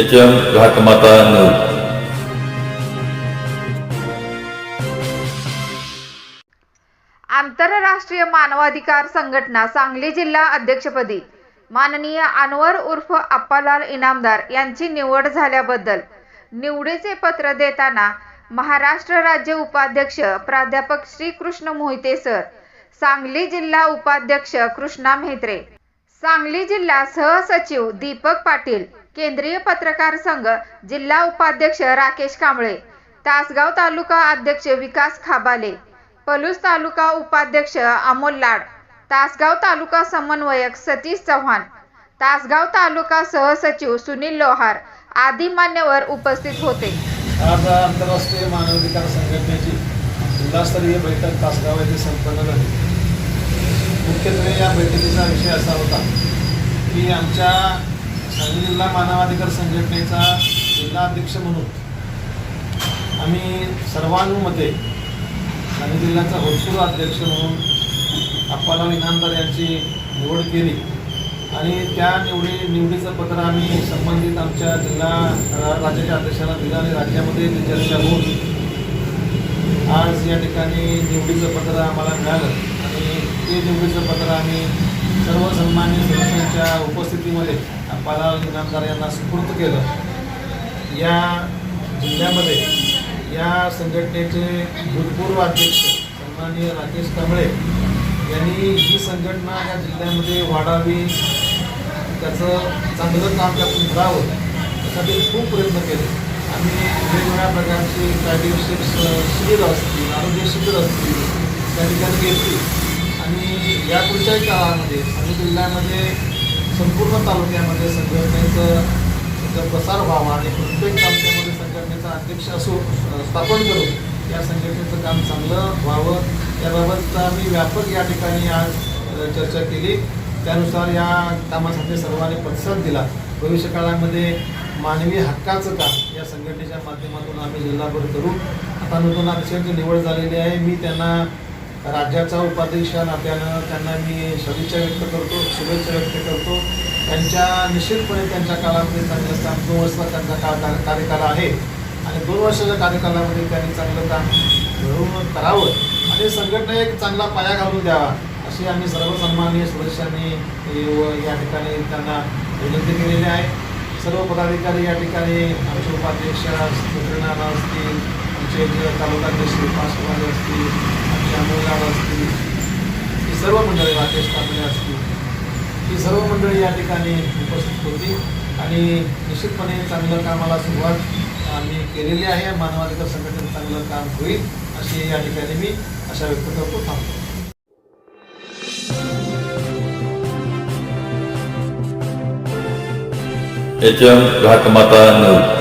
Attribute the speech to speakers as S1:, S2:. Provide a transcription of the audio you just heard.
S1: H M घाटमाता news
S2: आंतरराष्ट्रीय मानवाधिकार संघटना सांगली जिल्हा अध्यक्षपदी माननीय अनवर उर्फ अप्पालाल इनामदार यांची निवड झाल्याबद्दल निवडीचे पत्र देताना महाराष्ट्र राज्य उपाध्यक्ष प्राध्यापक श्रीकृष्ण मोहिते सर सांगली जिल्हा उपाध्यक्ष कृष्णा म्हेत्रे सांगली जिल्हा सहसचिव दीपक पाटील केंद्रीय पत्रकार संघ जिल्हा उपाध्यक्ष राकेश कांबळे तासगाव तालुका अध्यक्ष विकास खाबाले पलूस तालुका उपाध्यक्ष अमोल लाड तासगाव तालुका समन्वयक सतीश चव्हाण तासगाव तालुका सहसचिव सुनील लोहार आदी मान्यवर उपस्थित होते.
S3: आज आंतरराष्ट्रीय मानवाधिकार संघटनेची जिल्हास्तरीय बैठक तासगाव येथे संपन्न झाली. मुख्यत्वे या बैठकीचा विषय असा होता की आमच्या सांगली जिल्हा मानवाधिकार संघटनेचा जिल्हाध्यक्ष म्हणून आम्ही सर्वानुमते सांगली जिल्ह्याचा भूतपूर्व अध्यक्ष म्हणून अप्पालाल इनामदार यांची निवड केली. आणि त्या निवडी निवडीचं पत्र आम्ही संबंधित आमच्या जिल्हा राज्याच्या अध्यक्षांना दिलं आणि राज्यामध्ये ती चर्चा होऊन आज या ठिकाणी निवडीचं पत्र आम्हाला मिळालं. आणि ते निवडीचं पत्र आम्ही सर्व सन्मान्य सदस्यांच्या उपस्थितीमध्ये पालाल दुकानदार यांना सुपूर्द केलं. या जिल्ह्यामध्ये या संघटनेचे भूतपूर्व अध्यक्ष सन्माननीय राकेश कांबळे यांनी ही संघटना या जिल्ह्यामध्ये वाढावी त्याचं चांगलं काम त्यातून करावं त्यासाठी खूप प्रयत्न केले. आम्ही वेगवेगळ्या प्रकारची कायदेशीर शिबिरं असतील आरोग्य शिबिरं असतील त्या ठिकाणी घेतली आणि या पुढच्याही काळामध्ये सांगली जिल्ह्यामध्ये संपूर्ण तालुक्यामध्ये संघटनेचं प्रसार व्हावा आणि प्रत्येक तालुक्यामध्ये संघटनेचा अध्यक्ष असो स्थापन करून या संघटनेचं काम चांगलं व्हावं. याबाबतचा आम्ही व्यापक या ठिकाणी आज चर्चा केली. त्यानुसार या कामासाठी सर्वांनी प्रतिसाद दिला. भविष्य काळामध्ये मानवी हक्काचं काम या संघटनेच्या माध्यमातून आम्ही जिल्हाभर करू. आता नूतन अध्यक्षांची निवड झालेली आहे. मी त्यांना राज्याचा उपाध्यक्ष या नात्यानं त्यांना मी शुभेच्छा व्यक्त करतो शुभेच्छा व्यक्त करतो. त्यांच्या निश्चितपणे त्यांच्या काळामध्ये चांगलं काम दोन वर्षाचा त्यांचा काळ कार्य- कार्यकाल आहे. आणि दोन वर्षाच्या कार्यकालामध्ये त्यांनी चांगलं काम घडवून करावं आणि संघटना एक चांगला पाया घालून द्यावा अशी आम्ही सर्व सन्माननीय सदस्यांनी व या ठिकाणी त्यांना विनंती केलेली आहे. सर्व पदाधिकारी या ठिकाणी आमचे उपाध्यक्ष सुप्रीनाना असतील आमचे जे तालुकाध्यक्ष पासवाले असतील आमचे अमोलगाव असतील ही सर्व मंडळी राकेश कांबळे असतील. ही सर्व मंडळी या ठिकाणी उपस्थित होती आणि निश्चितपणे चांगलं कामाला सुरुवात आम्ही केलेली आहे. मानवाधिकार संघटनेचं चांगलं काम होईल अशी या ठिकाणी मी अशा व्यक्त करतो. थांबतो.
S1: H M घाटमाता news